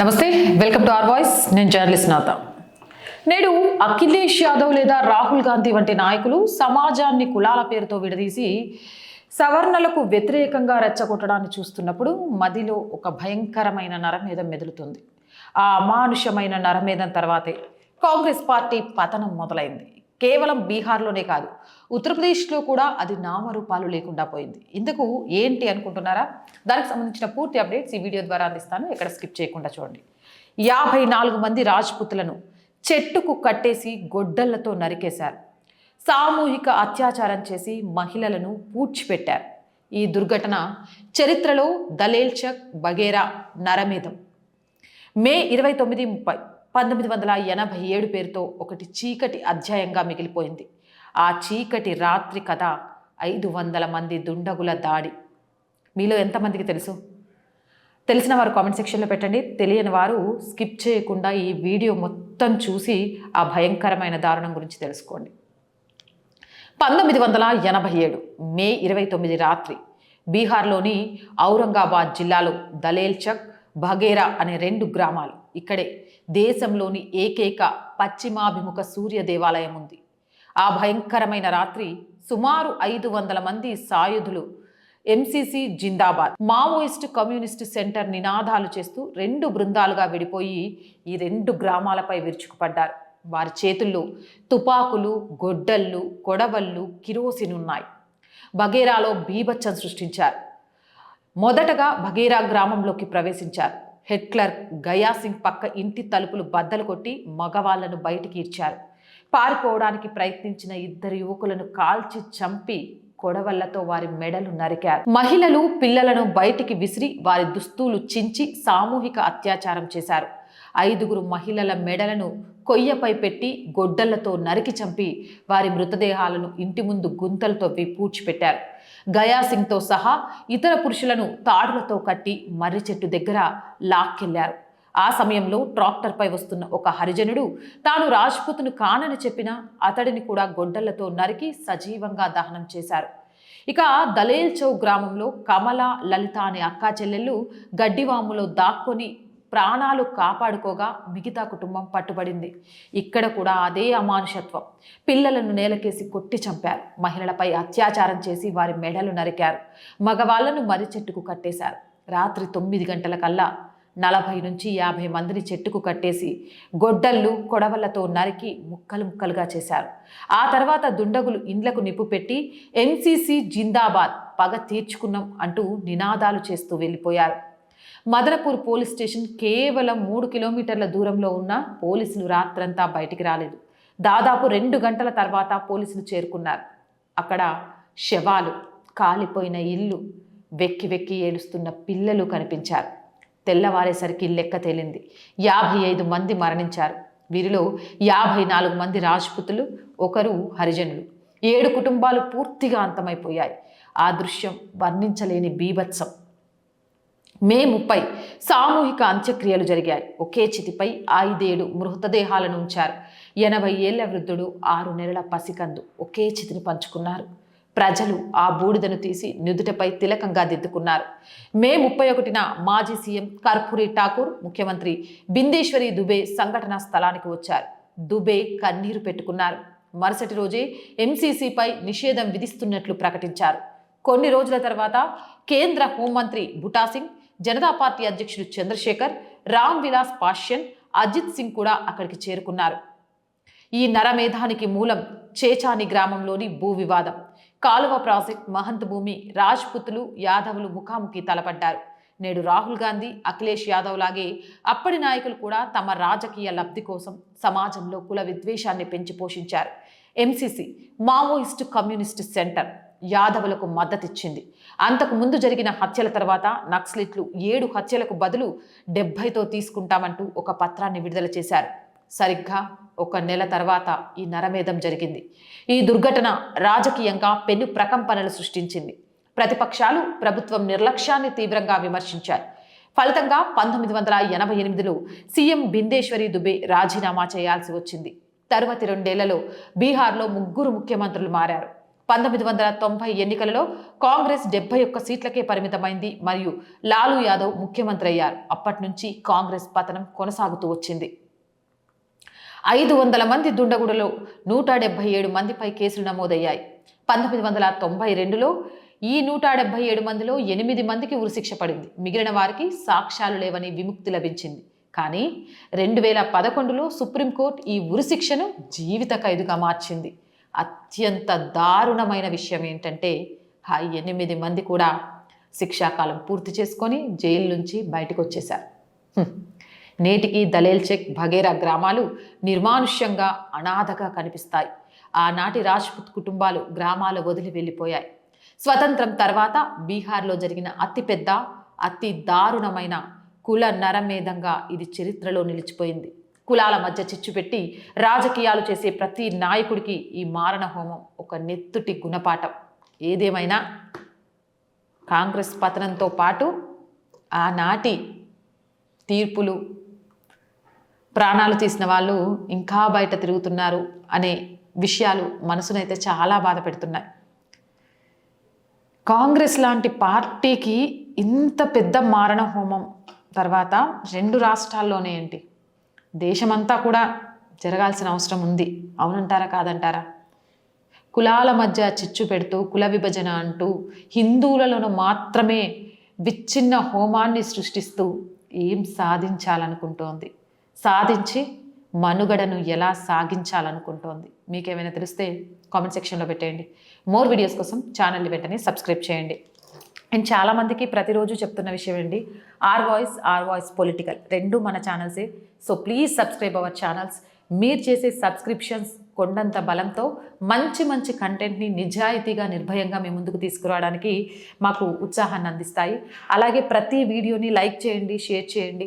నమస్తే welcome to R voice. నేను journalist నాథ. నేడు అఖిలేష్ యాదవ్ లేదా రాహుల్ గాంధీ వంటి నాయకులు సమాజాన్ని కులాల పేరుతో విడదీసి సవర్ణలకు వ్యతిరేకంగా రెచ్చగొట్టడాన్ని చూస్తున్నప్పుడు మదిలో ఒక భయంకరమైన నరమేధం మెదులుతుంది. ఆ అమానుషమైన నరమేధం తర్వాతే కాంగ్రెస్ పార్టీ పతనం మొదలైంది. కేవలం బీహార్లోనే కాదు ఉత్తరప్రదేశ్లో కూడా అది నామరూపాలు లేకుండా పోయింది. ఇందుకు ఏంటి అనుకుంటున్నారా? దానికి సంబంధించిన పూర్తి అప్డేట్స్ ఈ వీడియో ద్వారా అందిస్తాను. ఎక్కడ స్కిప్ చేయకుండా చూడండి. యాభై నాలుగు మంది రాజ్పుతులను చెట్టుకు కట్టేసి గొడ్డళ్ళతో నరికేశారు. సామూహిక అత్యాచారం చేసి మహిళలను పూడ్చిపెట్టారు. ఈ దుర్ఘటన చరిత్రలో దలేల్చక్ బగేరా నరమేధం మే ఇరవై తొమ్మిది ముప్పై పంతొమ్మిది వందల ఎనభై ఏడు పేరుతో ఒకటి చీకటి అధ్యాయంగా మిగిలిపోయింది. ఆ చీకటి రాత్రి కథ ఐదు వందల మంది దుండగుల దాడి. మీలో ఎంతమందికి తెలుసు? తెలిసిన వారు కామెంట్ సెక్షన్లో పెట్టండి. తెలియని వారు స్కిప్ చేయకుండా ఈ వీడియో మొత్తం చూసి ఆ భయంకరమైన దారుణం గురించి తెలుసుకోండి. పంతొమ్మిది వందల ఎనభై ఏడు మే ఇరవై తొమ్మిది రాత్రి బీహార్లోని ఔరంగాబాద్ జిల్లాలో దలేల్చక్ బఘేరా అనే రెండు గ్రామాలు ఇక్కడే దేశంలోని ఏకైక పశ్చిమాభిముఖ సూర్య దేవాలయం ఉంది. ఆ భయంకరమైన రాత్రి సుమారు ఐదు వందల మంది సాయుధులు ఎంసీసీ జిందాబాద్ మావోయిస్ట్ కమ్యూనిస్ట్ సెంటర్ నినాదాలు చేస్తూ రెండు బృందాలుగా విడిపోయి ఈ రెండు గ్రామాలపై విరుచుకుపడ్డారు. వారి చేతుల్లో తుపాకులు గొడ్డళ్ళు కొడవళ్ళు కిరోసిన్ ఉన్నాయి. బగేరాలో బీభత్సం సృష్టించారు. మొదటగా బగేరా గ్రామంలోకి ప్రవేశించారు. హెడ్ క్లర్క్ గయా సింగ్ పక్క ఇంటి తలుపులు బద్దలు కొట్టి మగవాళ్ళను బయటికి ఇచ్చారు పారిపోవడానికి ప్రయత్నించిన ఇద్దరు యువకులను కాల్చి చంపి కొడవళ్ళతో వారి మెడలు నరికారు. మహిళలు పిల్లలను బయటికి విసిరి వారి దుస్తులు చించి సామూహిక అత్యాచారం చేశారు. ఐదుగురు మహిళల మెడలను కొయ్యపై పెట్టి గొడ్డళ్ళతో నరికి చంపి వారి మృతదేహాలను ఇంటి ముందు గుంతలతో పూడ్చిపెట్టారు గయా సింగ్తో సహా ఇతర పురుషులను తాడులతో కట్టి మర్రి చెట్టు దగ్గర లాక్కెళ్ళారు. ఆ సమయంలో ట్రాక్టర్పై వస్తున్న ఒక హరిజనుడు తాను రాజ్పుత్ను కానని చెప్పినా అతడిని కూడా గొడ్డళ్ళతో నరికి సజీవంగా దహనం చేశారు. ఇక దలేల్ చౌ గ్రామంలో కమల లలిత అనే అక్కా చెల్లెళ్ళు గడ్డివాములో దాక్కొని ప్రాణాలు కాపాడుకోగా మిగతా కుటుంబం పట్టుబడింది. ఇక్కడ కూడా అదే అమానుషత్వం. పిల్లలను నేలకేసి కొట్టి చంపారు. మహిళలపై అత్యాచారం చేసి వారి మెడలు నరికారు. మగవాళ్ళను మర్రి చెట్టుకు కట్టేశారు. రాత్రి తొమ్మిది గంటల కల్లా నలభై నుంచి యాభై మందిని చెట్టుకు కట్టేసి గొడ్డళ్ళు కొడవళ్ళతో నరికి ముక్కలు ముక్కలుగా చేశారు. ఆ తర్వాత దుండగులు ఇండ్లకు నిప్పు పెట్టి ఎంసీసీ జిందాబాద్ పగ తీర్చుకున్నాం అంటూ నినాదాలు చేస్తూ వెళ్ళిపోయారు. మదనపూర్ పోలీస్ స్టేషన్ కేవలం మూడు కిలోమీటర్ల దూరంలో ఉన్న పోలీసులు రాత్రంతా బయటికి రాలేదు. దాదాపు రెండు గంటల తర్వాత పోలీసులు చేరుకున్నారు. అక్కడ శవాలు కాలిపోయిన ఇల్లు వెక్కి వెక్కి ఏడుస్తున్న పిల్లలు కనిపించారు. తెల్లవారేసరికి లెక్క తేలింది. యాభై ఐదు మంది మరణించారు. వీరిలో యాభై నాలుగు మంది రాజ్పుతులు ఒకరు హరిజనులు. ఏడు కుటుంబాలు పూర్తిగా అంతమైపోయాయి. ఆ దృశ్యం వర్ణించలేని బీభత్సం. మే ముప్పై సామూహిక అంత్యక్రియలు జరిగాయి. ఒకే చితిపై ఐదేడు మృతదేహాలను ఉంచారు. ఎనభై ఏళ్ళ వృద్ధుడు ఆరు నెలల పసికందు ఒకే చితిని పంచుకున్నారు. ప్రజలు ఆ బూడిదను తీసి నుదుటపై తిలకంగా దిద్దుకున్నారు. మే ముప్పై ఒకటిన మాజీ సీఎం కర్పూరి ఠాకూర్ ముఖ్యమంత్రి బిందేశ్వరి దుబే సంఘటనా స్థలానికి వచ్చారు. దుబే కన్నీరు పెట్టుకున్నారు. మరుసటి రోజే ఎంసీసీపై నిషేధం విధిస్తున్నట్లు ప్రకటించారు. కొన్ని రోజుల తర్వాత కేంద్ర హోంమంత్రి బుటాసింగ్ జనతా పార్టీ అధ్యక్షుడు చంద్రశేఖర్ రామ్ విలాస్ పాష్యన్ అజిత్ సింగ్ కూడా అక్కడికి చేరుకున్నారు. ఈ నరమేధానికి మూలం చేచాని గ్రామంలోని భూ వివాదం. కాలువ ప్రాజెక్ట్ మహంత్ భూమి రాజ్పుతులు యాదవులు ముఖాముఖి తలపడ్డారు. నేడు రాహుల్ గాంధీ అఖిలేష్ యాదవ్ లాగే అప్పటి నాయకులు కూడా తమ రాజకీయ లబ్ధి కోసం సమాజంలో కుల విద్వేషాన్ని పెంచి పోషించారు. MCC Maoist communist centre. యాదవులకు మద్దతిచ్చింది. అంతకు ముందు జరిగిన హత్యల తర్వాత నక్సలిట్లు ఏడు హత్యలకు బదులు డెబ్బైతో తీసుకుంటామంటూ ఒక పత్రాన్ని విడుదల చేశారు. సరిగ్గా ఒక నెల తర్వాత ఈ నరమేధం జరిగింది. ఈ దుర్ఘటన రాజకీయంగా పెను ప్రకంపనలు సృష్టించింది. ప్రతిపక్షాలు ప్రభుత్వం నిర్లక్ష్యాన్ని తీవ్రంగా విమర్శించాయి. ఫలితంగా పంతొమ్మిది వందల ఎనభై ఎనిమిదిలో సీఎం బిందేశ్వరి దుబే రాజీనామా చేయాల్సి వచ్చింది. తరువాతి రెండేళ్ళలో బీహార్లో ముగ్గురు ముఖ్యమంత్రులు మారారు. పంతొమ్మిది వందల తొంభై ఎన్నికలలో కాంగ్రెస్ డెబ్బై ఒక్క సీట్లకే పరిమితమైంది మరియు లాలూ యాదవ్ ముఖ్యమంత్రి అయ్యారు. అప్పటి నుంచి కాంగ్రెస్ పతనం కొనసాగుతూ వచ్చింది. ఐదు వందల మంది దుండగుడులో నూట డెబ్బై ఏడు మందిపై కేసులు నమోదయ్యాయి. పంతొమ్మిది వందల తొంభై రెండులో ఈ నూట డెబ్బై ఏడు మందిలో ఎనిమిది మందికి ఉరిశిక్ష పడింది. మిగిలిన వారికి సాక్ష్యాలు లేవని విముక్తి లభించింది. కానీ రెండు వేల పదకొండులో సుప్రీంకోర్టు ఈ ఉరిశిక్షను జీవిత ఖైదుగా మార్చింది. అత్యంత దారుణమైన విషయం ఏంటంటే ఆ ఎనిమిది మంది కూడా శిక్షాకాలం పూర్తి చేసుకొని జైలు నుంచి బయటకు వచ్చేశారు నేటికి దలేల్చెక్ భగేరా గ్రామాలు నిర్మానుష్యంగా అనాథగా కనిపిస్తాయి. ఆనాటి రాజ్పుత్ కుటుంబాలు గ్రామాలు వదిలి వెళ్ళిపోయాయి. స్వతంత్రం తర్వాత బీహార్లో జరిగిన అతిపెద్ద అతి దారుణమైన కుల నరమేధంగా ఇది చరిత్రలో నిలిచిపోయింది. కులాల మధ్య చిచ్చు పెట్టి రాజకీయాలు చేసే ప్రతి నాయకుడికి ఈ మారణ హోమం ఒక నెత్తుటి గుణపాఠం. ఏదేమైనా కాంగ్రెస్ పతనంతో పాటు ఆనాటి తీర్పులు ప్రాణాలు తీసిన వాళ్ళు ఇంకా బయట తిరుగుతున్నారు అనే విషయాలు మనసునైతే చాలా బాధ పెడుతున్నాయి. కాంగ్రెస్ లాంటి పార్టీకి ఇంత పెద్ద మారణ హోమం తర్వాత రెండు రాష్ట్రాల్లోనే ఏంటి? దేశమంతా కూడా జరగాల్సిన అవసరం ఉంది. అవునంటారా? కాదంటారా? కులాల మధ్య చిచ్చు పెడుతూ కుల విభజన అంటూ హిందువులలో మాత్రమే విచ్ఛిన్న హోమాన్ని సృష్టిస్తూ ఏం సాధించాలనుకుంటోంది? సాధించి మనుగడను ఎలా సాగించాలనుకుంటోంది? మీకేమైనా తెలిస్తే కామెంట్ సెక్షన్లో పెట్టేయండి. మోర్ వీడియోస్ కోసం ఛానల్ని వెంటనే సబ్స్క్రైబ్ చేయండి. అండ్ చాలామందికి ప్రతిరోజు చెప్తున్న విషయం ఏంటి R voice R voice political రెండు మన ఛానల్సే. So please subscribe our channels. మీరు చేసే సబ్స్క్రిప్షన్స్ కొండంత బలంతో మంచి మంచి కంటెంట్ని నిజాయితీగా నిర్భయంగా మీ ముందుకు తీసుకురావడానికి మాకు ఉత్సాహాన్ని అందిస్తాయి. అలాగే ప్రతి వీడియోని లైక్ చేయండి షేర్ చేయండి.